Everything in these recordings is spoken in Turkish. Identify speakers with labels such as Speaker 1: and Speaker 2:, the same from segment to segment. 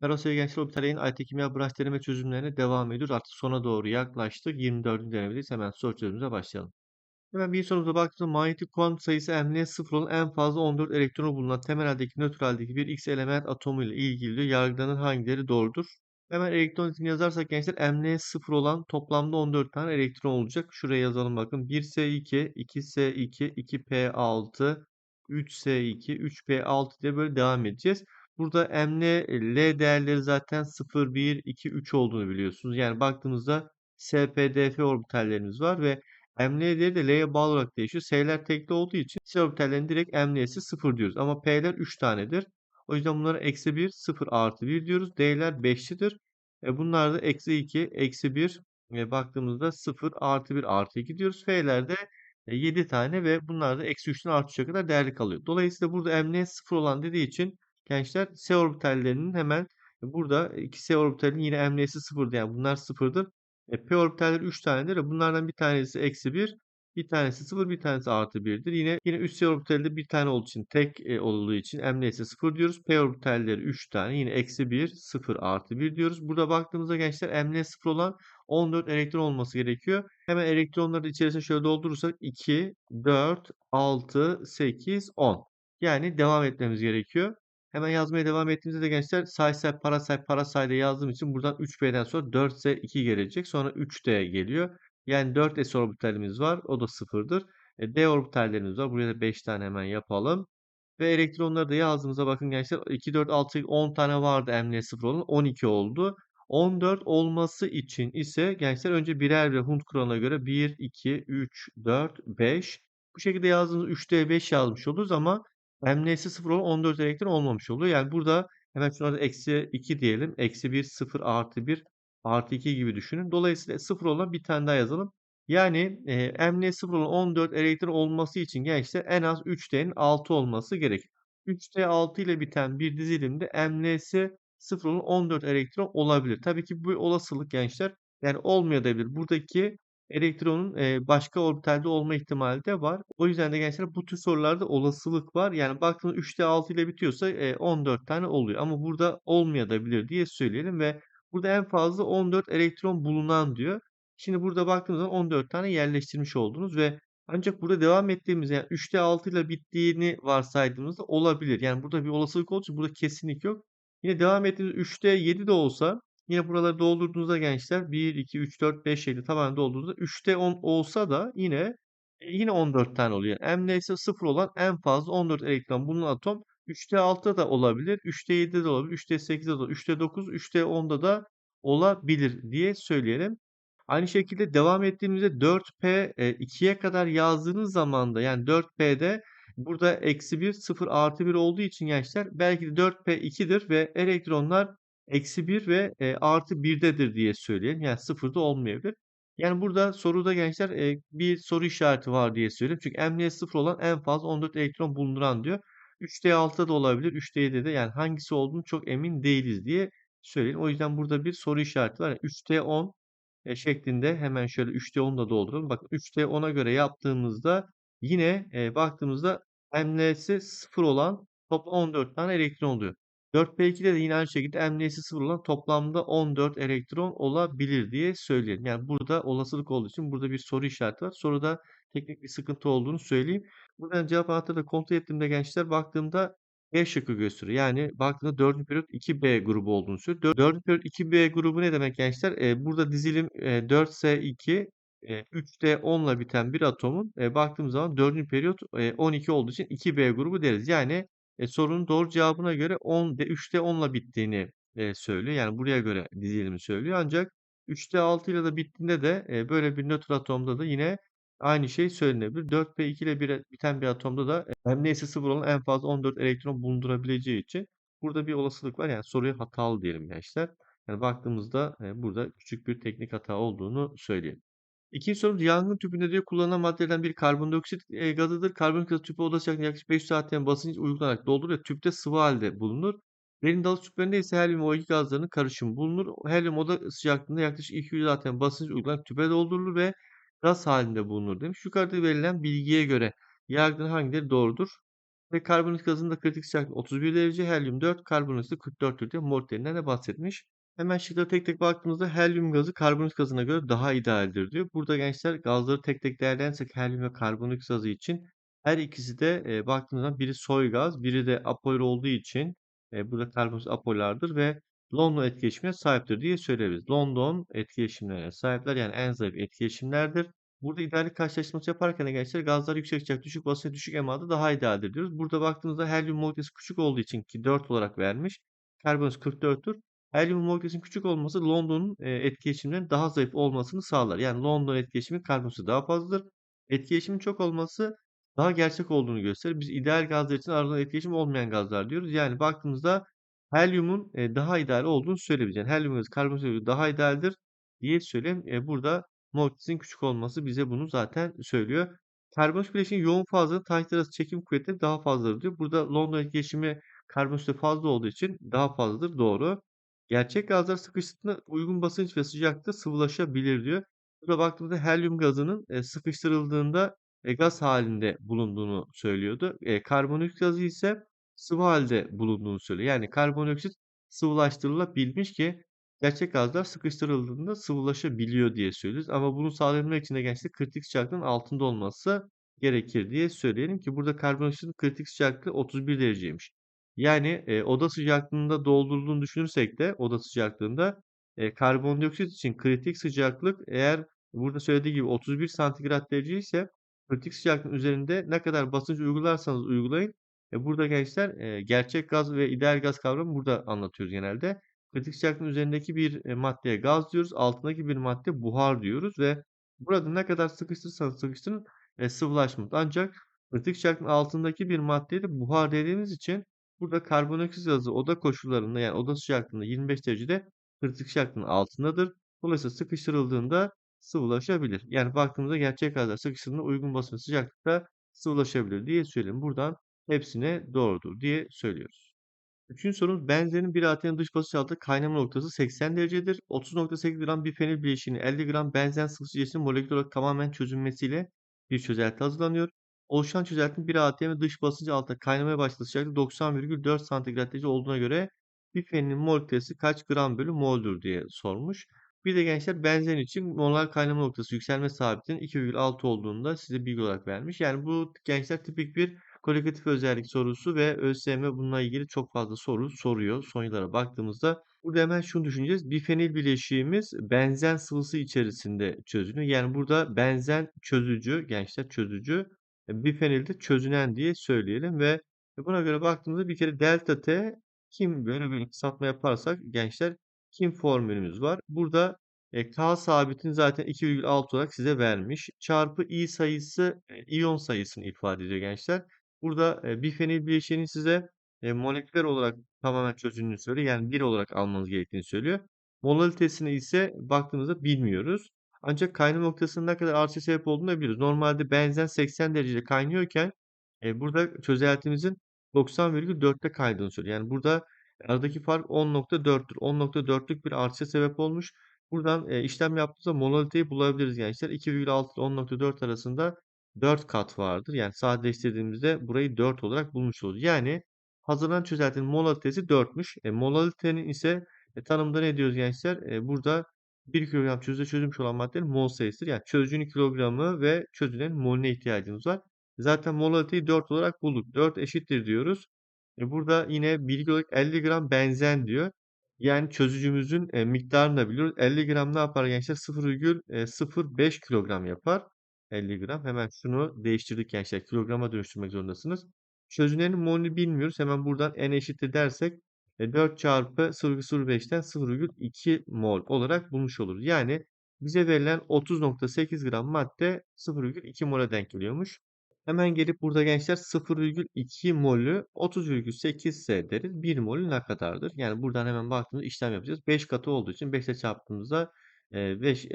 Speaker 1: Merhaba sevgili gençler, Orbital AYT Kimya branş deneme çözümlerine devam ediyoruz. Artık sona doğru yaklaştık. 24. denemedeyiz. Hemen soru çözümümüze başlayalım. Hemen bir sorumuza baktığımızda manyetik kuantum sayısı Mn 0 olan en fazla 14 elektronu bulunan temel haldeki nötr haldeki bir X element atomu ile ilgili diyor. Yargılanan hangileri doğrudur? Hemen elektron ismini yazarsak gençler Mn 0 olan toplamda 14 tane elektron olacak. Şuraya yazalım bakın. 1S2, 2S2, 2P6, 3S2, 3P6 diye böyle devam edeceğiz. Burada Mn, L değerleri zaten 0, 1, 2, 3 olduğunu biliyorsunuz. Yani baktığımızda SPDF orbitallerimiz var ve Mn değeri de L'ye bağlı olarak değişiyor. S'ler tekli olduğu için S orbitallerinin direkt M'l'si 0 diyoruz. Ama P'ler 3 tanedir. O yüzden bunlara eksi 1, 0 artı 1 diyoruz. D'ler 5'lidir. E bunlar da eksi 2, eksi 1 e baktığımızda 0 artı 1 artı 2 diyoruz. F'ler de 7 tane ve bunlar da eksi 3'ten artı 3'e kadar değerli kalıyor. Dolayısıyla burada Mn 0 olan dediği için gençler S orbitallerinin hemen burada iki S orbitalinin yine M'l'si 0'dı. Yani bunlar 0'dır. E, P orbitalleri 3 tanedir. Bunlardan bir tanesi eksi 1, bir tanesi 0, bir tanesi artı 1'dir. Yine yine üst C orbitalinde bir tane olduğu için tek e, olduğu için M'l'si 0 diyoruz. P orbitalleri 3 tane. Yine eksi 1, 0 artı 1 diyoruz. Burada baktığımızda gençler M'l 0 olan 14 elektron olması gerekiyor. Hemen elektronları da içerisine şöyle doldurursak 2, 4, 6, 8, 10. Yani devam etmemiz gerekiyor. Hemen yazmaya devam ettiğimizde de gençler say parasay parasayda yazdığım için buradan 3B'den sonra 4S2 gelecek. Sonra 3D geliyor. Yani 4S orbitalimiz var. O da sıfırdır. E, D orbitallerimiz var. Buraya da 5 tane hemen yapalım. Ve elektronları da yazdığımızda bakın gençler 2, 4, 6, 10 tane vardı Mn 0 olan 12 oldu. 14 olması için ise gençler önce birer birer Hund kuralına göre 1, 2, 3, 4, 5. Bu şekilde yazdığımız 3D 5 yazmış oluruz ama M'n'si 0 olan 14 elektron olmamış oluyor. Yani burada hemen şuna eksi 2 diyelim. Eksi 1, 0, artı 1, artı 2 gibi düşünün. Dolayısıyla 0 olan bir tane daha yazalım. Yani e, Mn 0 olan 14 elektron olması için gençler en az 3D'nin 6 olması gerek. 3D 6 ile biten bir dizilimde M'n'si 0 olan 14 elektron olabilir. Tabii ki bu olasılık gençler yani olmayabilir. Buradaki elektronun başka orbitalde olma ihtimali de var. O yüzden de gençler bu tür sorularda olasılık var. Yani baktığınız 3'te 6 ile bitiyorsa e, 14 tane oluyor. Ama burada olmayabilir diye söyleyelim ve burada en fazla 14 elektron bulunan diyor. Şimdi burada baktığınız zaman 14 tane yerleştirmiş oldunuz ve ancak burada devam ettiğimiz yani 3'te 6 ile bittiğini varsaydığımızda olabilir. Yani burada bir olasılık olduğu burada kesinlik yok. Yine devam ettiğimiz 3'te 7 de olsa Yine buraları doldurduğunuzda gençler 1, 2, 3, 4, 5 şekli tamamen doldurduğunuzda 3'te 10 olsa da yine e, yine 14 tane oluyor. M ise 0 olan en fazla 14 elektron bulunan atom 3'te 6'da da olabilir, 3'te 7'de de olabilir, 3'te 8'de de olabilir, 3'te 9, 3'te 10'da da olabilir diye söyleyelim. Aynı şekilde devam ettiğimizde 4P 2'ye kadar yazdığınız zaman da yani 4P'de burada eksi 1, 0 artı 1 olduğu için gençler belki de 4P 2'dir ve elektronlar eksi 1 ve e, artı 1'dedir diye söyleyelim. Yani sıfırda olmayabilir. Yani burada soruda gençler e, bir soru işareti var diye söyleyeyim. Çünkü emniyet sıfır olan en fazla 14 elektron bulunduran diyor. 3D 6'da da olabilir. 3D 7'de yani hangisi olduğunu çok emin değiliz diye söyleyelim. O yüzden burada bir soru işareti var. Yani 3D 10 e, şeklinde hemen şöyle 3D 10 da dolduralım. Bakın 3D 10'a göre yaptığımızda yine e, baktığımızda emniyeti sıfır olan toplam 14 tane elektron oluyor. 4P2'de de yine aynı şekilde M'l'si 0 olan toplamda 14 elektron olabilir diye söyleyelim. Yani burada olasılık olduğu için burada bir soru işareti var. Soruda teknik bir sıkıntı olduğunu söyleyeyim. Buradan cevap anahtarı da kontrol ettiğimde gençler baktığımda E şıkkı gösteriyor. Yani baktığımda 4. periyot 2B grubu olduğunu söylüyor. 4. periyot 2B grubu ne demek gençler? E, burada dizilim e, 4S2 e, 3D 10 ile biten bir atomun e, baktığımız zaman 4. periyot e, 12 olduğu için 2B grubu deriz. Yani e, sorunun doğru cevabına göre 10 de 3'te 10 ile bittiğini e, söylüyor. Yani buraya göre dizilimi söylüyor. Ancak 3'te 6 ile de bittiğinde de e, böyle bir nötr atomda da yine aynı şey söylenebilir. 4 ve 2 ile bir, biten bir atomda da hem neyse 0 olan en fazla 14 elektron bulundurabileceği için burada bir olasılık var. Yani soruyu hatalı diyelim gençler. Yani baktığımızda e, burada küçük bir teknik hata olduğunu söyleyelim. İkinci sorumuz yangın tüpünde diyor kullanılan maddelerden biri karbondioksit e, gazıdır. Karbondioksit gazı tüpü oda sıcaklığında yaklaşık 5 saatten basınç uygulanarak dolduruluyor. Tüpte sıvı halde bulunur. Derin dalış tüplerinde ise helyum ve O2 gazlarının karışımı bulunur. Helyum oda sıcaklığında yaklaşık 200 atm basınç uygulanarak tüpe doldurulur ve gaz halinde bulunur demiş. Yukarıda verilen bilgiye göre yargının hangileri doğrudur? Ve karbonhidrat gazının kritik sıcaklığı 31 derece, helyum 4, karbondioksit 44'tür diye molitlerinden de bahsetmiş. Hemen şıklara tek tek baktığımızda helyum gazı karbonhidrat gazına göre daha idealdir diyor. Burada gençler gazları tek tek değerlendirirsek helyum ve karbonhidrat gazı için her ikisi de e, baktığımızda biri soy gaz, biri de apoller olduğu için e, burada karbonhidrat apollardır ve London etkileşimine sahiptir diye söyleyebiliriz. London etkileşimlerine sahipler yani en zayıf etkileşimlerdir. Burada ideallik karşılaştırması yaparken de gençler gazlar yüksek sıcak, düşük basınç, düşük emada daha idealdir diyoruz. Burada baktığımızda helyum molekülesi küçük olduğu için ki 4 olarak vermiş. Karbonhidrat 44'tür. Helyum molekülesinin küçük olması London'un e, etkileşimlerinin daha zayıf olmasını sağlar. Yani London etkileşimi karbonhidratı daha fazladır. Etkileşimin çok olması daha gerçek olduğunu gösterir. Biz ideal gazlar için aralarında etkileşim olmayan gazlar diyoruz. Yani baktığımızda helyumun e, daha ideal olduğunu söyleyebiliriz. Yani helyum gazı karbonhidrat göre daha idealdir diye söyleyeyim. E, burada molekülün küçük olması bize bunu zaten söylüyor. Karbonhidrat bileşiğinin yoğun fazlalığının tanecik arası çekim kuvveti daha fazladır diyor. Burada London etkileşimi karbonhidratı fazla olduğu için daha fazladır. Doğru. Gerçek gazlar sıkıştığında uygun basınç ve sıcaklıkta sıvılaşabilir diyor. Burada baktığımızda helyum gazının e, sıkıştırıldığında e, gaz halinde bulunduğunu söylüyordu. E, karbonhidrat gazı ise sıvı halde bulunduğunu söylüyor. Yani karbondioksit sıvılaştırılabilmiş ki gerçek gazlar sıkıştırıldığında sıvılaşabiliyor diye söylüyoruz. Ama bunu sağlayabilmek için de gençler kritik sıcaklığın altında olması gerekir diye söyleyelim ki burada karbondioksitin kritik sıcaklığı 31 dereceymiş. Yani e, oda sıcaklığında doldurulduğunu düşünürsek de oda sıcaklığında e, karbondioksit için kritik sıcaklık eğer burada söylediği gibi 31 santigrat derece ise kritik sıcaklığın üzerinde ne kadar basınç uygularsanız uygulayın e, burada gençler e, gerçek gaz ve ideal gaz kavramı burada anlatıyoruz genelde. Kritik sıcaklığın üzerindeki bir e, maddeye gaz diyoruz. Altındaki bir madde buhar diyoruz ve burada ne kadar sıkıştırırsanız sıkıştırın e, sıvılaşmaz. Ancak kritik sıcaklığın altındaki bir maddeye de buhar dediğimiz için burada karbondioksit gazı oda koşullarında yani oda sıcaklığında 25 derecede kritik sıcaklığın altındadır. Dolayısıyla sıkıştırıldığında sıvılaşabilir. Yani baktığımızda gerçek gazlar sıkıştırıldığında uygun basınç sıcaklıkta sıvılaşabilir diye söyleyeyim. Buradan hepsine doğrudur diye söylüyoruz. Üçüncü sorumuz benzerin bir AT'nin dış basınç altında kaynama noktası 80 derecedir. 30.8 gram bir fenil bileşiğinin 50 gram benzen sıvı cinsinin molekül olarak tamamen çözünmesiyle bir çözelti hazırlanıyor. Oluşan çözeltinin bir ATM dış basıncı altında kaynamaya başladığı sıcaklık 90,4 santigrat derece olduğuna göre bir fenilin mol kütlesi kaç gram bölü mol'dur diye sormuş. Bir de gençler benzen için molar kaynama noktası yükselme sabitinin 2,6 olduğunda size bilgi olarak vermiş. Yani bu gençler tipik bir kolektif özellik sorusu ve ÖSYM bununla ilgili çok fazla soru soruyor. Son yıllara baktığımızda burada hemen şunu düşüneceğiz. Bifenil bileşiğimiz benzen sıvısı içerisinde çözünüyor. Yani burada benzen çözücü, gençler çözücü, bifenil de çözünen diye söyleyelim ve buna göre baktığımızda bir kere delta T kim böyle bir kısaltma yaparsak gençler kim formülümüz var. Burada e, K sabitini zaten 2,6 olarak size vermiş. Çarpı I sayısı e, iyon sayısını ifade ediyor gençler. Burada e, bifenil bileşiğinin size e, moleküler olarak tamamen çözüldüğünü söylüyor. Yani bir olarak almanız gerektiğini söylüyor. Molalitesini ise baktığımızda bilmiyoruz. Ancak kaynama noktasının ne kadar artışa sebep olduğunu da biliyoruz. Normalde benzen 80 derecede kaynıyorken e, burada çözeltimizin 90,4'te kaydığını söylüyor. Yani burada aradaki fark 10.4'tür. 10.4'lük bir artışa sebep olmuş. Buradan e, işlem yaptığımızda molaliteyi bulabiliriz gençler. 2,6 ile 10.4 arasında 4 kat vardır. Yani sadeleştirdiğimizde burayı 4 olarak bulmuş oluruz. Yani hazırlanan çözeltinin molalitesi 4'müş. E, molalitenin ise e, tanımda ne diyoruz gençler? E, burada 1 kilogram çözüde çözülmüş olan maddenin mol sayısıdır. Yani çözücünün kilogramı ve çözülenin molüne ihtiyacımız var. Zaten molaliteyi 4 olarak bulduk. 4 eşittir diyoruz. E, burada yine bilgi olarak 50 gram benzen diyor. Yani çözücümüzün e, miktarını da biliyoruz. 50 gram ne yapar gençler? 0,05 kilogram yapar. 50 gram. Hemen şunu değiştirdik gençler. Kilograma dönüştürmek zorundasınız. Çözünenin molünü bilmiyoruz. Hemen buradan n eşittir dersek e, 4 çarpı 0,05'ten 0,2 mol olarak bulmuş oluruz. Yani bize verilen 30.8 gram madde 0,2 mola denk geliyormuş. Hemen gelip burada gençler 0,2 molü 30,8 ise deriz. 1 molü ne kadardır? Yani buradan hemen baktığımızda işlem yapacağız. 5 katı olduğu için 5 ile çarptığımızda 5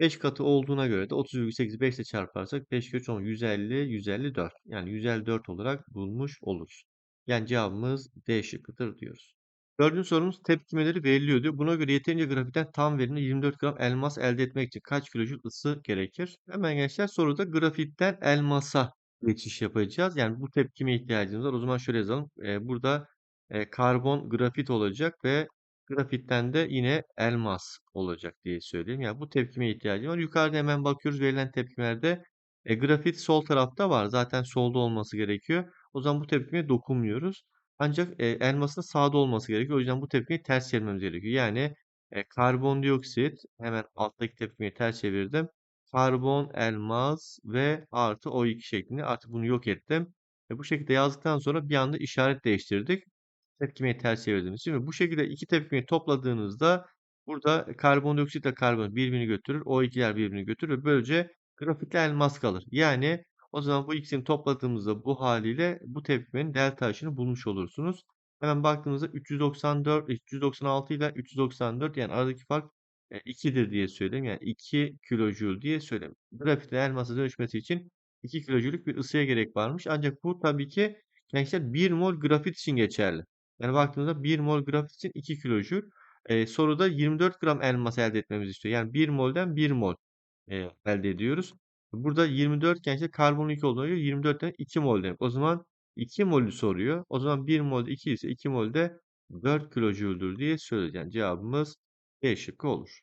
Speaker 1: 5 katı olduğuna göre de 30,8'i 5 ile çarparsak 5 kere 10 150 154. Yani 154 olarak bulmuş oluruz. Yani cevabımız D şıkkıdır diyoruz. Dördüncü sorumuz tepkimeleri veriliyor diyor. Buna göre yeterince grafitten tam verimli 24 gram elmas elde etmek için kaç kilojül ısı gerekir? Hemen gençler soruda grafitten elmasa geçiş yapacağız. Yani bu tepkime ihtiyacımız var. O zaman şöyle yazalım. Eee, burada eee, karbon grafit olacak ve grafitten de yine elmas olacak diye söyleyeyim. Yani bu tepkime ihtiyacım var. Yukarıda hemen bakıyoruz verilen tepkimelerde. E, grafit sol tarafta var. Zaten solda olması gerekiyor. O zaman bu tepkimeye dokunmuyoruz. Ancak e, elmasın sağda olması gerekiyor. O yüzden bu tepkimeyi ters çevirmemiz gerekiyor. Yani e, karbondioksit hemen alttaki tepkimeyi ters çevirdim. Karbon, elmas ve artı O2 şeklinde artık bunu yok ettim. Ve bu şekilde yazdıktan sonra bir anda işaret değiştirdik. Tepkimeyi ters çevirdiğimiz için. Bu şekilde iki tepkimeyi topladığınızda burada karbondioksit ile karbon birbirini götürür. O2'ler birbirini götürür ve böylece grafikte elmas kalır. Yani o zaman bu ikisini topladığımızda bu haliyle bu tepkimenin delta H'ını bulmuş olursunuz. Hemen baktığımızda 394, 396 ile 394 yani aradaki fark e, 2'dir diye söyleyeyim. Yani 2 kilojoule diye söyleyeyim. Grafikte elmasa dönüşmesi için 2 kilojülük bir ısıya gerek varmış. Ancak bu tabii ki gençler 1 mol grafit için geçerli. Yani baktığımızda 1 mol grafit için 2 kilojül. E, soruda 24 gram elmas elde etmemizi istiyor. Yani 1 molden 1 mol e, elde ediyoruz. Burada 24 iken işte karbon 2 olduğuna göre 24'ten 2 mol demek. O zaman 2 molü soruyor. O zaman 1 molde 2 ise 2 molde 4 kilojüldür diye söyleyeceğim. Cevabımız B şıkkı olur.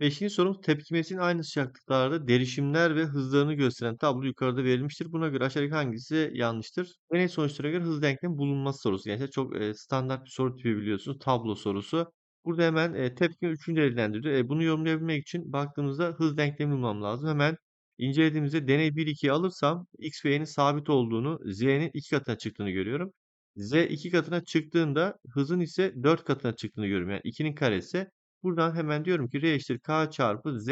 Speaker 1: Beşinci sorumuz tepkimesinin aynı sıcaklıklarda derişimler ve hızlarını gösteren tablo yukarıda verilmiştir. Buna göre aşağıdaki hangisi yanlıştır? Deney sonuçlarına göre hız denklemi bulunması sorusu. Gençler çok e, standart bir soru tipi biliyorsunuz. Tablo sorusu. Burada hemen e, tepkime üçüncü değerlendiriyor. E, bunu yorumlayabilmek için baktığımızda hız denklemi bulmam lazım. Hemen incelediğimizde deney 1-2'yi alırsam x ve y'nin sabit olduğunu, z'nin 2 katına çıktığını görüyorum. z 2 katına çıktığında hızın ise 4 katına çıktığını görüyorum. Yani 2'nin karesi. Buradan hemen diyorum ki R eşittir K çarpı Z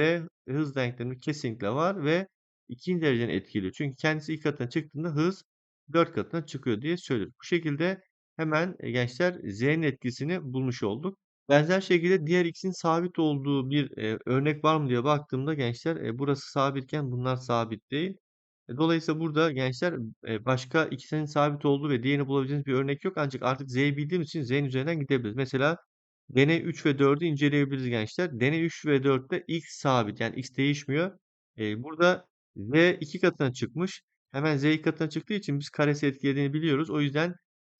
Speaker 1: hız denklemi kesinlikle var ve ikinci dereceden etkiliyor. Çünkü kendisi ilk katına çıktığında hız 4 katına çıkıyor diye söylüyorum. Bu şekilde hemen e, gençler Z'nin etkisini bulmuş olduk. Benzer şekilde diğer x'in sabit olduğu bir e, örnek var mı diye baktığımda gençler e, burası sabitken bunlar sabit değil. E, dolayısıyla burada gençler e, başka ikisinin sabit olduğu ve diğerini bulabileceğiniz bir örnek yok. Ancak artık Z'yi bildiğimiz için Z'nin üzerinden gidebiliriz. Mesela Deney 3 ve 4'ü inceleyebiliriz gençler. Deney 3 ve 4'te x sabit yani x değişmiyor. Ee, burada z 2 katına çıkmış. Hemen z 2 katına çıktığı için biz karesi etkilediğini biliyoruz. O yüzden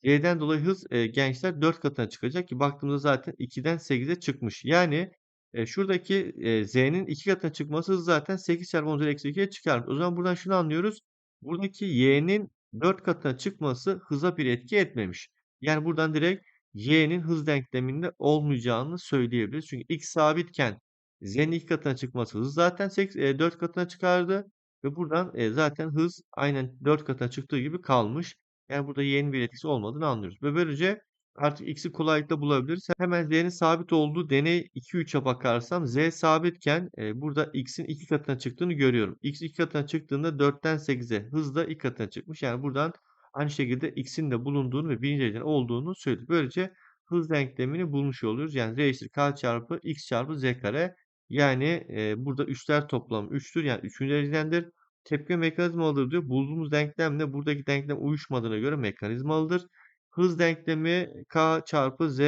Speaker 1: z'den dolayı hız e, gençler 4 katına çıkacak ki baktığımızda zaten 2'den 8'e çıkmış. Yani e, şuradaki e, z'nin 2 katına çıkması hız zaten 8 çarpı 10 üzeri eksi 2'ye çıkar. O zaman buradan şunu anlıyoruz. Buradaki y'nin 4 katına çıkması hıza bir etki etmemiş. Yani buradan direkt y'nin hız denkleminde olmayacağını söyleyebiliriz. Çünkü x sabitken z'nin 2 katına çıkması hız zaten 8, e, 4 katına çıkardı. Ve buradan e, zaten hız aynen 4 katına çıktığı gibi kalmış. Yani burada y'nin bir etkisi olmadığını anlıyoruz. Ve böylece artık x'i kolaylıkla bulabiliriz. Hemen z'nin sabit olduğu deney 2-3'e bakarsam z sabitken e, burada x'in 2 katına çıktığını görüyorum. x 2 katına çıktığında 4'ten 8'e hız da 2 katına çıkmış. Yani buradan Aynı şekilde x'in de bulunduğunu ve birinci dereceden olduğunu söylüyor. Böylece hız denklemini bulmuş oluyoruz. Yani r eşittir k çarpı x çarpı z kare. Yani e, burada üstler toplamı 3'tür. Yani 3. derecedendir. Tepki mekanizmalıdır diyor. Bulduğumuz denklemle buradaki denklem uyuşmadığına göre mekanizmalıdır. Hız denklemi k çarpı z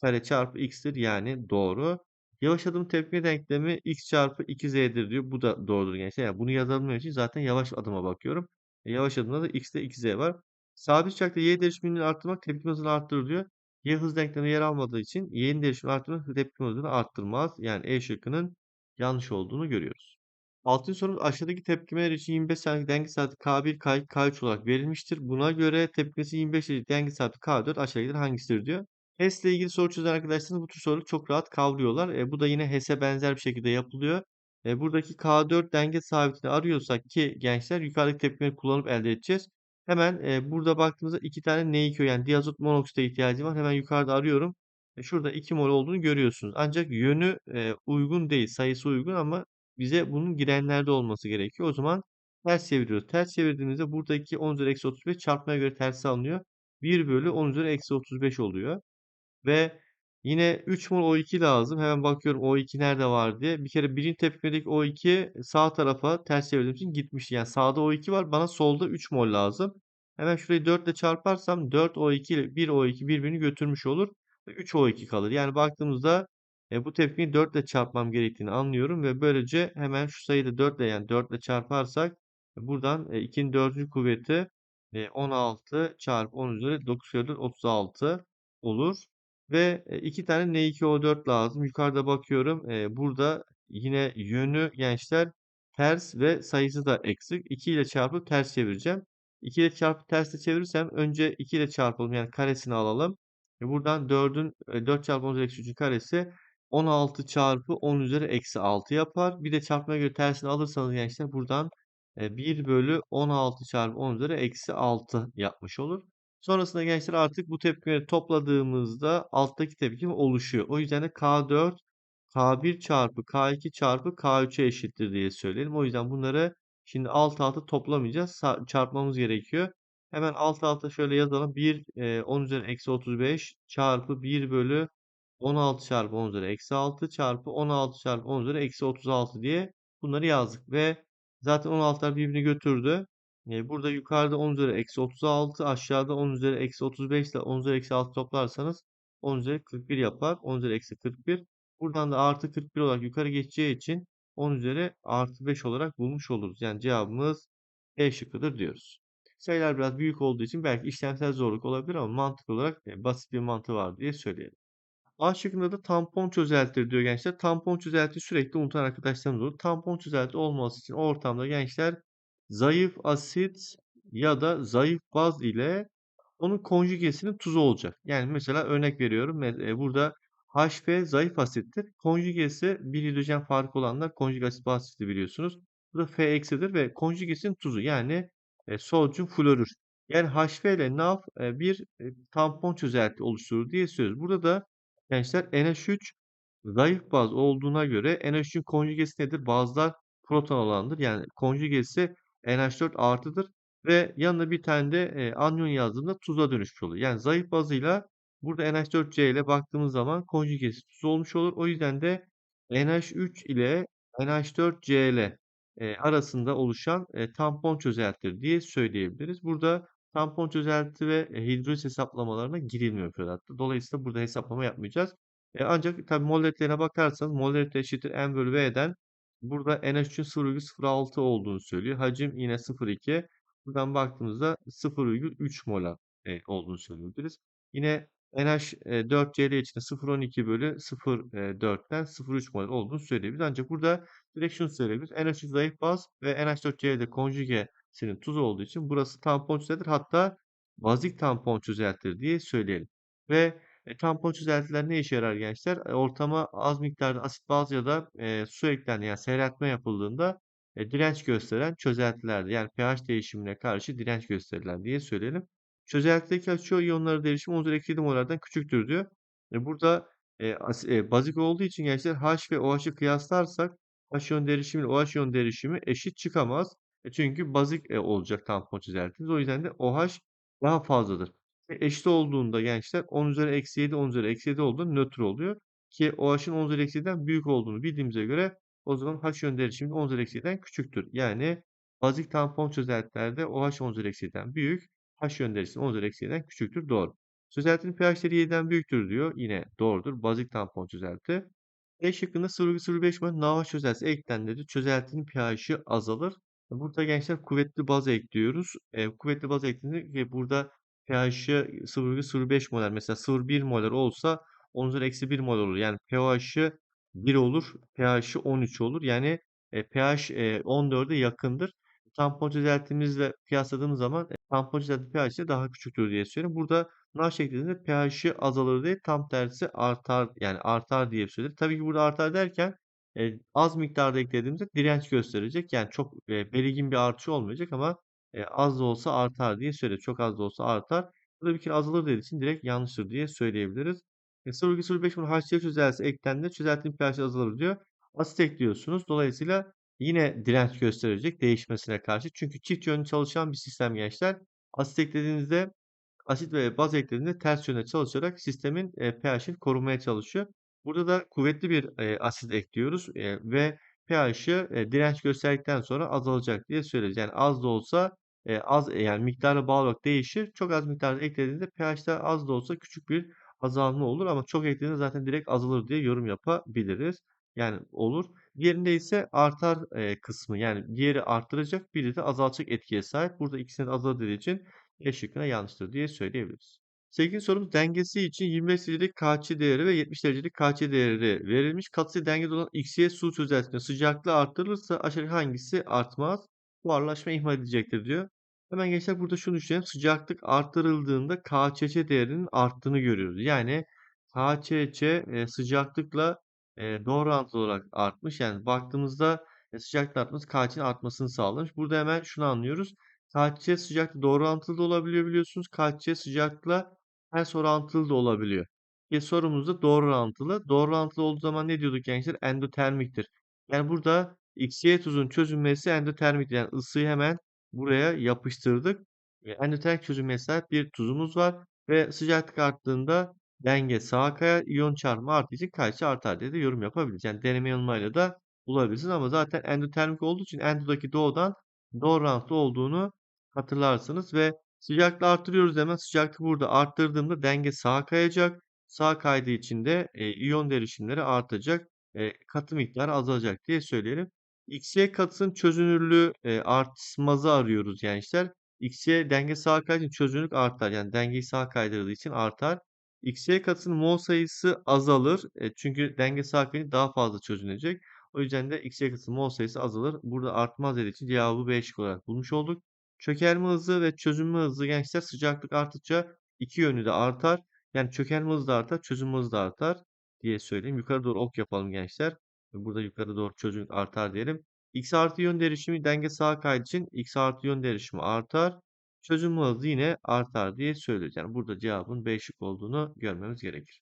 Speaker 1: kare çarpı x'tir. Yani doğru. Yavaş adım tepki denklemi x çarpı 2z'dir diyor. Bu da doğrudur gençler. Yani bunu yazabilmem için zaten yavaş adıma bakıyorum. E, yavaş adımda da x'te 2z var. Sabit uçakta y değişimini arttırmak tepkim hızını arttırır diyor. Y hız denkleminde yer almadığı için y'nin değişimini arttırmak tepkim hızını arttırmaz. Yani E şıkkının yanlış olduğunu görüyoruz. Altıncı sorumuz aşağıdaki tepkimeler için 25 saniylik denge saati K1, K2, K3 olarak verilmiştir. Buna göre tepkimesi 25 derecelik denge saati K4 aşağıdakiler hangisidir diyor. HES ile ilgili soru çözen arkadaşlarımız bu tür soruları çok rahat kavruyorlar. E, bu da yine HES'e benzer bir şekilde yapılıyor. E, buradaki K4 denge sabitini arıyorsak ki gençler yukarıdaki tepkimeleri kullanıp elde edeceğiz. Hemen e, burada baktığımızda iki tane N2O yani diazot monoksite ihtiyacım var. Hemen yukarıda arıyorum. E, şurada 2 mol olduğunu görüyorsunuz. Ancak yönü e, uygun değil. Sayısı uygun ama bize bunun girenlerde olması gerekiyor. O zaman ters çeviriyoruz. Ters çevirdiğimizde buradaki 10 üzeri eksi 35 çarpmaya göre tersi alınıyor. 1 bölü 10 üzeri eksi 35 oluyor. Ve Yine 3 mol O2 lazım. Hemen bakıyorum O2 nerede var diye. Bir kere birinci tepkimedeki O2 sağ tarafa ters çevirdiğim için gitmiş. Yani sağda O2 var. Bana solda 3 mol lazım. Hemen şurayı 4 ile çarparsam 4 O2 ile 1 O2 birbirini götürmüş olur. Ve 3 O2 kalır. Yani baktığımızda e, bu tepkiyi 4 ile çarpmam gerektiğini anlıyorum. Ve böylece hemen şu sayıyı da 4 ile yani 4 ile çarparsak Buradan e, 2'nin 4. kuvveti e, 16 çarpı 10 üzeri 9 kere 4 36 olur. Ve e, iki tane N2O4 lazım. Yukarıda bakıyorum. E, burada yine yönü gençler ters ve sayısı da eksik. 2 ile çarpıp ters çevireceğim. 2 ile çarpıp tersle çevirirsem önce 2 ile çarpalım yani karesini alalım. E, buradan 4'ün e, 4 çarpı 10 üzeri eksi 3'ün karesi 16 çarpı 10 üzeri eksi 6 yapar. Bir de çarpmaya göre tersini alırsanız gençler buradan e, 1 bölü 16 çarpı 10 üzeri eksi 6 yapmış olur. Sonrasında gençler artık bu tepkileri topladığımızda alttaki tepkim oluşuyor. O yüzden de K4 K1 çarpı K2 çarpı K3'e eşittir diye söyleyelim. O yüzden bunları şimdi alt alta toplamayacağız. Çarpmamız gerekiyor. Hemen alt alta şöyle yazalım. 1 e, 10 üzeri eksi 35 çarpı 1 bölü 16 çarpı 10 üzeri eksi 6 çarpı 16 çarpı 10 üzeri eksi 36 diye bunları yazdık. Ve zaten 16'lar birbirini götürdü. Burada yukarıda 10 üzeri eksi 36 aşağıda 10 üzeri eksi 35 ile 10 üzeri eksi 6 toplarsanız 10 üzeri 41 yapar. 10 üzeri eksi 41. Buradan da artı 41 olarak yukarı geçeceği için 10 üzeri artı 5 olarak bulmuş oluruz. Yani cevabımız E şıkkıdır diyoruz. Sayılar biraz büyük olduğu için belki işlemsel zorluk olabilir ama mantık olarak basit bir mantığı var diye söyleyelim. A şıkkında da tampon çözeltidir diyor gençler. Tampon çözelti sürekli unutan arkadaşlarımız olur. Tampon çözelti olması için ortamda gençler zayıf asit ya da zayıf baz ile onun konjugesinin tuzu olacak. Yani mesela örnek veriyorum. E, Burada HF zayıf asittir. Konjugesi bir hidrojen farkı olanlar konjug asit baz asiti biliyorsunuz. Bu da F eksidir ve konjugesinin tuzu yani e, sodyum florür. Yani HF ile NaF e, bir e, tampon çözelti oluşturur diye söylüyoruz. Burada da gençler NH3 zayıf baz olduğuna göre NH3'ün konjugesi nedir? Bazlar proton olandır. Yani konjugesi NH4 artıdır ve yanına bir tane de e, anyon yazdığında tuza dönüşmüş olur. Yani zayıf bazıyla burada NH4C ile baktığımız zaman konjugesi tuz olmuş olur. O yüzden de NH3 ile NH4Cl e, arasında oluşan e, tampon çözeltidir diye söyleyebiliriz. Burada tampon çözelti ve e, hidroliz hesaplamalarına girilmiyor müfredatta. Dolayısıyla burada hesaplama yapmayacağız. E, ancak tabii molaritelerine bakarsanız molarite eşittir n bölü v'den burada NH3'ün 0,06 olduğunu söylüyor. Hacim yine 0,2. Buradan baktığımızda 0,3 molar e, olduğunu söyleyebiliriz. Yine NH4Cl için de 0,12 bölü 0,4'ten 0,3 molar olduğunu söyleyebiliriz. Ancak burada direkt şunu söyleyebiliriz. NH3 zayıf baz ve NH4Cl konjugesinin tuzu olduğu için burası tampon çözeltir. Hatta bazik tampon çözeltir diye söyleyelim. Ve e, tampon çözeltiler ne işe yarar gençler? E, ortama az miktarda asit baz ya da e, su eklendi yani seyreltme yapıldığında e, direnç gösteren çözeltilerdir. Yani pH değişimine karşı direnç gösterilen diye söyleyelim. Çözeltideki açıyor iyonları değişimi 10 üzeri eksi 7 molardan küçüktür diyor. E, burada e, as- e, bazik olduğu için gençler H ve OH'ı kıyaslarsak H iyon derişimi ile OH iyon derişimi eşit çıkamaz. E, çünkü bazik e, olacak tampon çözeltimiz. O yüzden de OH daha fazladır. E, eşit olduğunda gençler 10 üzeri eksi 7 10 üzeri eksi 7 olduğunda nötr oluyor. Ki OH'ın 10 üzeri eksi 7'den büyük olduğunu bildiğimize göre o zaman H yön derişimi 10 üzeri eksi 7'den küçüktür. Yani bazik tampon çözeltilerde OH 10 üzeri eksi 7'den büyük. H yön derişimi 10 üzeri eksi 7'den küçüktür. Doğru. Çözeltinin pH'leri 7'den büyüktür diyor. Yine doğrudur. Bazik tampon çözelti. E şıkkında 0,05 mol NaOH çözeltisi eklendiğinde çözeltinin pH'i azalır. Burada gençler kuvvetli baz ekliyoruz. E, kuvvetli baz eklediğinde burada pH'i 0,05 molar mesela 0,1 molar olsa 10 üzeri eksi 1 molar olur. Yani pH'i 1 olur. pH'i 13 olur. Yani e, pH e, 14'e yakındır. Tampon çözeltimizle kıyasladığımız zaman e, tampon pH'i de daha küçüktür diye söylüyorum. Burada NaOH şeklinde pH'i azalır değil tam tersi artar yani artar diye söylenir. Tabii ki burada artar derken e, az miktarda eklediğimizde direnç gösterecek. Yani çok e, belirgin bir artış olmayacak ama e, az da olsa artar diye söyledi. Çok az da olsa artar. Burada bir kere azalır dediği için direkt yanlıştır diye söyleyebiliriz. E, 0,05 bunu HCl çözeltisi eklendiğinde çözeltinin pH azalır diyor. Asit ekliyorsunuz. Dolayısıyla yine direnç gösterecek değişmesine karşı. Çünkü çift yönlü çalışan bir sistem gençler. Asit eklediğinizde asit ve baz eklediğinde ters yönde çalışarak sistemin e, pH'ini korumaya çalışıyor. Burada da kuvvetli bir e, asit ekliyoruz e, ve pH'i e, direnç gösterdikten sonra azalacak diye söyleriz. Yani az da olsa e, az yani miktara bağlı olarak değişir. Çok az miktarda eklediğinde pH'te az da olsa küçük bir azalma olur ama çok eklediğinde zaten direkt azalır diye yorum yapabiliriz. Yani olur. Diğerinde ise artar e, kısmı yani diğeri arttıracak, biri de azaltacak etkiye sahip. Burada ikisinin azal dediği için E şıkkına yanlıştır diye söyleyebiliriz. 8. sorumuz dengesi için 25 derecelik KC değeri ve 70 derecelik KC değeri verilmiş. Katsayı dengede olan XY su çözeltisinde sıcaklığı arttırılırsa aşağıdaki hangisi artmaz? Buharlaşma ihmal edilecektir diyor. Hemen gençler burada şunu düşünelim. Sıcaklık arttırıldığında KÇC değerinin arttığını görüyoruz. Yani KÇC e, sıcaklıkla e, doğru orantılı olarak artmış. Yani baktığımızda e, sıcaklık artması KÇ'nin artmasını sağlamış. Burada hemen şunu anlıyoruz. KÇ sıcaklık doğru orantılı da olabiliyor biliyorsunuz. KÇ sıcaklıkla ters orantılı da olabiliyor. E, sorumuz da doğru orantılı. Doğru orantılı olduğu zaman ne diyorduk gençler? Endotermiktir. Yani burada XY tuzun çözünmesi endotermiktir. Yani ısıyı hemen buraya yapıştırdık. E, endotermik çözünmeye bir tuzumuz var. Ve sıcaklık arttığında denge sağa kayar, iyon çarpımı arttığı için kayça artar diye de yorum yapabiliriz. Yani deneme yanılmayla da bulabilirsiniz ama zaten endotermik olduğu için endodaki doğudan doğru orantılı olduğunu hatırlarsınız ve sıcaklığı arttırıyoruz hemen sıcaklık burada arttırdığımda denge sağa kayacak. Sağa kaydığı için de e, iyon derişimleri artacak. E, katı miktarı azalacak diye söyleyelim. XY katısının çözünürlüğü e, artmazı arıyoruz gençler. XY denge sağa kaydığı için çözünürlük artar. Yani dengeyi sağa kaydırdığı için artar. XY katısının mol sayısı azalır. E, çünkü denge sağa kayınca daha fazla çözünecek. O yüzden de XY katısının mol sayısı azalır. Burada artmaz dediği için cevabı B şık olarak bulmuş olduk. Çökelme hızı ve çözünme hızı gençler sıcaklık arttıkça iki yönü de artar. Yani çökelme hızı da artar, çözünme hızı da artar diye söyleyeyim. Yukarı doğru ok yapalım gençler. Burada yukarı doğru çözünürlük artar diyelim. X artı yön derişimi denge sağa kaydığı için X artı yön derişimi artar. Çözünme hızı yine artar diye söylüyoruz. Yani burada cevabın B şık olduğunu görmemiz gerekir.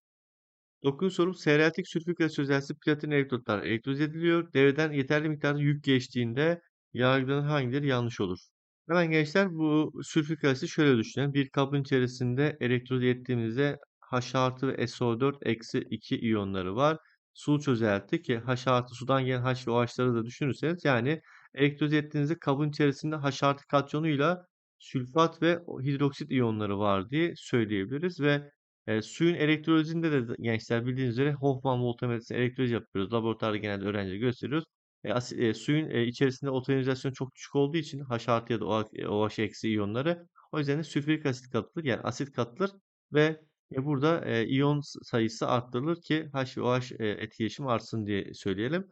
Speaker 1: 9. soru seyreltik gazı çözeltisi platin elektrotlar elektroz ediliyor. Devreden yeterli miktarda yük geçtiğinde yargılanan hangileri yanlış olur? Hemen gençler bu sülfür gazı şöyle düşünelim. Bir kabın içerisinde elektroz ettiğimizde H artı ve SO4 eksi 2 iyonları var. Su çözelti ki H artı sudan gelen H ve OH'ları da düşünürseniz yani elektroz ettiğinizde kabın içerisinde H artı katyonuyla sülfat ve hidroksit iyonları var diye söyleyebiliriz ve e, suyun elektrolizinde de gençler bildiğiniz üzere Hoffman voltametresine elektroliz yapıyoruz. Laboratuvarda genelde öğrenciye gösteriyoruz. E, e, suyun e, içerisinde otoiyonizasyonu çok düşük olduğu için H ya da OH eksi iyonları o yüzden de sülfürik asit katılır yani asit katılır ve e, burada e, iyon sayısı arttırılır ki H ve OH e, etkileşimi artsın diye söyleyelim.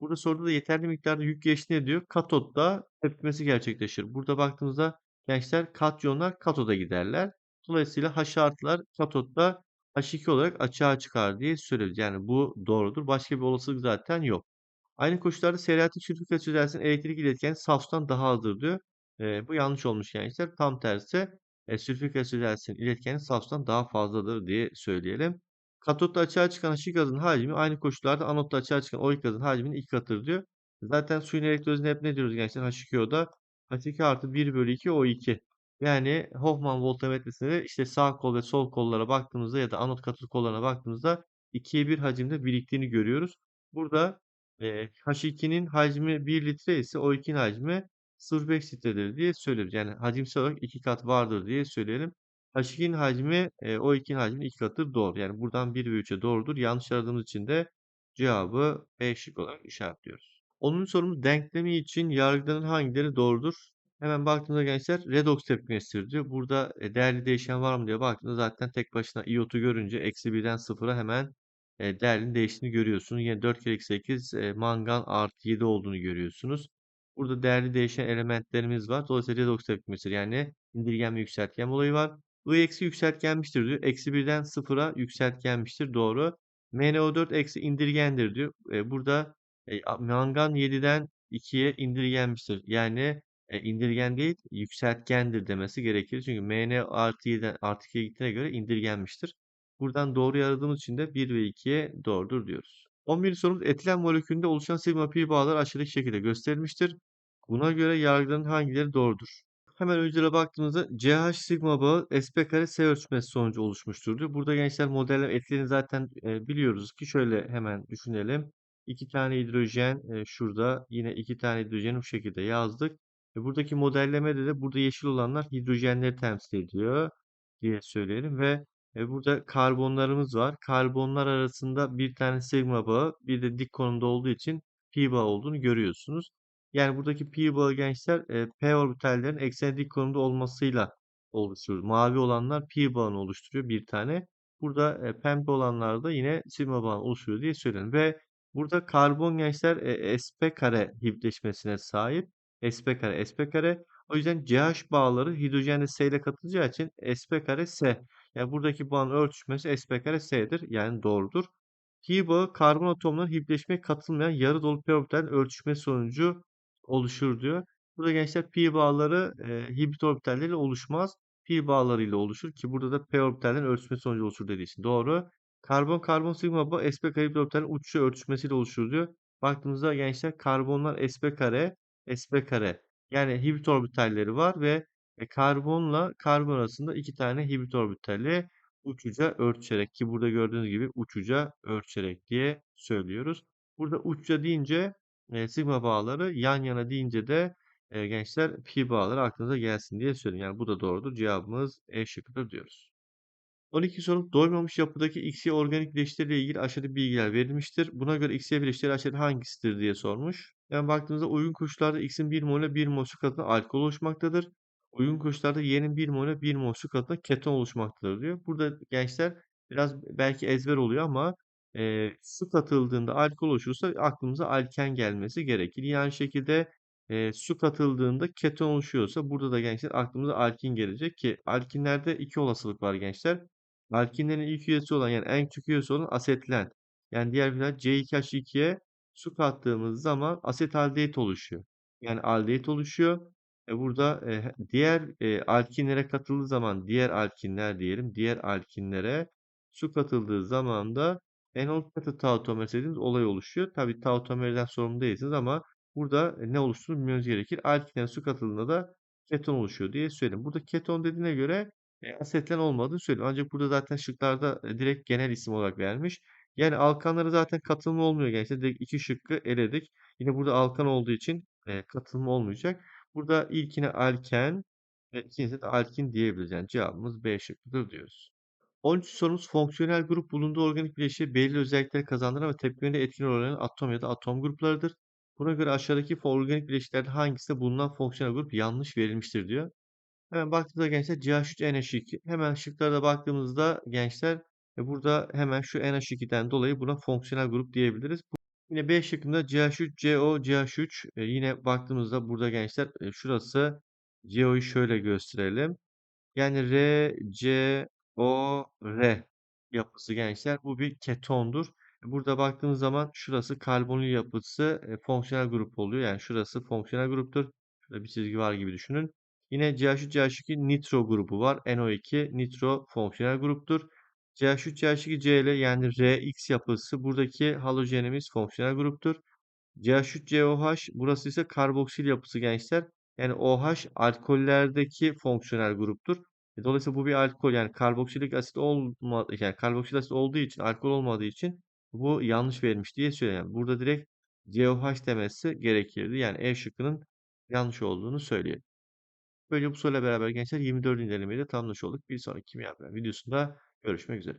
Speaker 1: Burada soruda da yeterli miktarda yük geçtiğini diyor. Katotta tepkimesi gerçekleşir. Burada baktığımızda gençler katyonlar katoda giderler. Dolayısıyla H artılar katotta H2 olarak açığa çıkar diye söylüyoruz. Yani bu doğrudur. Başka bir olasılık zaten yok. Aynı koşullarda seyreltik sülfür gazı çözeltisinin elektrik iletken saftan daha azdır diyor. E, bu yanlış olmuş gençler. Tam tersi e, sülfür gazı çözeltisinin iletkeni saftan daha fazladır diye söyleyelim. Katotta açığa çıkan H2 gazın hacmi aynı koşullarda anotta açığa çıkan O2 gazın hacminin iki katıdır diyor. Zaten suyun elektrolizinde hep ne diyoruz gençler? H2O'da H2 artı 1 bölü 2 O2. Yani Hoffman voltametresinde işte sağ kol ve sol kollara baktığımızda ya da anot katot kollarına baktığımızda 2'ye 1 hacimde biriktiğini görüyoruz. Burada e, H2'nin hacmi 1 litre ise O2'nin hacmi 0,5 litredir diye söylüyoruz. Yani hacimsel olarak 2 kat vardır diye söyleyelim. H2'nin hacmi e, O2'nin hacminin 2 katıdır doğru. Yani buradan 1 ve 3'e doğrudur. Yanlış aradığımız için de cevabı B şık olarak işaretliyoruz. 10. sorumuz denklemi için yargılanan hangileri doğrudur? Hemen baktığımızda gençler redox tepkimesidir diyor. Burada e, değerli değişen var mı diye baktığımızda zaten tek başına iotu görünce eksi 1'den 0'a hemen e, değerinin değiştiğini görüyorsunuz. Yine 4 kere 8 e, mangan artı 7 olduğunu görüyorsunuz. Burada değerli değişen elementlerimiz var. Dolayısıyla redox tepkimesi yani indirgenme yükseltgen olayı var. I eksi yükseltgenmiştir diyor. Eksi 1'den 0'a yükseltgenmiştir. Doğru. MnO4 eksi indirgendir diyor. E, burada e, mangan 7'den 2'ye indirgenmiştir. Yani e, indirgen değil yükseltgendir demesi gerekir. Çünkü Mn artı 7'den artı 2'ye gittiğine göre indirgenmiştir. Buradan doğru aradığımız için de 1 ve 2'ye doğrudur diyoruz. 11. sorumuz etilen molekülünde oluşan sigma pi bağlar aşağıdaki şekilde gösterilmiştir. Buna göre yargıların hangileri doğrudur? Hemen öncele baktığımızda CH sigma bağı SP kare S ölçmesi sonucu oluşmuştur diyor. Burada gençler modelleme etkilerini zaten e, biliyoruz ki şöyle hemen düşünelim. İki tane hidrojen e, şurada yine iki tane hidrojeni bu şekilde yazdık. Ve buradaki modellemede de burada yeşil olanlar hidrojenleri temsil ediyor diye söyleyelim ve E, burada karbonlarımız var. Karbonlar arasında bir tane sigma bağı, bir de dik konumda olduğu için pi bağı olduğunu görüyorsunuz. Yani buradaki pi bağı gençler e, p orbitallerin eksene dik konumda olmasıyla oluşuyor. Mavi olanlar pi bağını oluşturuyor bir tane. Burada e, pembe olanlar da yine sigma bağını oluşturuyor diye söyledim. Ve burada karbon gençler e, sp kare hibritleşmesine sahip. sp kare sp kare. O yüzden CH bağları hidrojenle S ile katılacağı için sp kare S. Yani buradaki bağın örtüşmesi sp kare S'dir. Yani doğrudur. Pi bağı karbon atomlarının hibritleşmeye katılmayan yarı dolu p orbitalin örtüşmesi sonucu oluşur diyor. Burada gençler pi bağları e, hibrit orbitalleriyle oluşmaz. Pi bağlarıyla oluşur ki burada da p orbitallerin örtüşmesi sonucu oluşur dediği için doğru. Karbon karbon sigma bağı sp kare hibrit orbitalin uçuşu örtüşmesiyle oluşur diyor. Baktığımızda gençler karbonlar sp kare sp kare yani hibrit orbitalleri var ve e, karbonla karbon arasında iki tane hibrit orbitali uçuca örtüşerek ki burada gördüğünüz gibi uçuca örtüşerek diye söylüyoruz. Burada uçuca deyince e, sigma bağları yan yana deyince de e, gençler pi bağları aklınıza gelsin diye söylüyorum. Yani bu da doğrudur. Cevabımız E şıkkıdır diyoruz. 12 soru doymamış yapıdaki XY organik bileşikleriyle ilgili aşağıda bilgiler verilmiştir. Buna göre XY bileşikleri aşağıda hangisidir diye sormuş. Yani baktığımızda uygun koşullarda X'in 1 mol ile 1 mol su katında alkol oluşmaktadır. Uygun koşullarda Y'nin 1 mol ile 1 mol su katında keton oluşmaktadır diyor. Burada gençler biraz belki ezber oluyor ama e, su katıldığında alkol oluşursa aklımıza alken gelmesi gerekir. Yani şekilde e, su katıldığında keton oluşuyorsa burada da gençler aklımıza alkin gelecek ki alkinlerde iki olasılık var gençler. Alkinlerin ilk üyesi olan yani en küçük üyesi olan asetlen. Yani diğer bir C2H2'ye su kattığımız zaman asetaldehit oluşuyor. Yani aldehit oluşuyor. E burada e, diğer e, alkinlere katıldığı zaman diğer alkinler diyelim diğer alkinlere su katıldığı zaman da enol katı tautomer dediğimiz olay oluşuyor. Tabii tautomerden sorumlu değilsiniz ama burada ne oluştuğunu bilmeniz gerekir. Alkinlere su katıldığında da keton oluşuyor diye söyleyeyim. Burada keton dediğine göre asetlen olmadığını söylüyor. Ancak burada zaten şıklarda direkt genel isim olarak vermiş. Yani alkanlara zaten katılma olmuyor gençler. Direkt iki şıkkı eledik. Yine burada alkan olduğu için e, katılma olmayacak. Burada ilkine alken ve ikincisine de alkin diyebiliriz. Yani cevabımız B şıkkıdır diyoruz. 13. sorumuz fonksiyonel grup bulunduğu organik bileşiğe belirli özellikler kazandıran ve tepkimelerinde etkili olan atom ya da atom gruplarıdır. Buna göre aşağıdaki organik bileşiklerde hangisinde bulunan fonksiyonel grup yanlış verilmiştir diyor. Hemen baktığımızda gençler CH3NH2. Hemen şıklara baktığımızda gençler e burada hemen şu NH2'den dolayı buna fonksiyonel grup diyebiliriz. Yine B şıkkında CH3, CO, CH3. E yine baktığımızda burada gençler e, şurası CO'yu şöyle gösterelim. Yani R, C, O, R yapısı gençler. Bu bir ketondur. E, burada baktığımız zaman şurası karbonil yapısı e, fonksiyonel grup oluyor. Yani şurası fonksiyonel gruptur. Şurada bir çizgi var gibi düşünün. Yine CH3, CH2 nitro grubu var. NO2 nitro fonksiyonel gruptur. CH3, CH2, Cl yani RX yapısı buradaki halojenimiz fonksiyonel gruptur. CH3, COH burası ise karboksil yapısı gençler. Yani OH alkollerdeki fonksiyonel gruptur. E, dolayısıyla bu bir alkol yani karboksilik asit olma yani karboksil asit olduğu için alkol olmadığı için bu yanlış verilmiş diye söylüyorum. Yani burada direkt COH demesi gerekirdi. Yani E şıkkının yanlış olduğunu söyleyelim. Böyle bu soruyla beraber gençler 24. denemeyi de tamamlamış olduk. Bir sonraki kimya videosunda görüşmek üzere.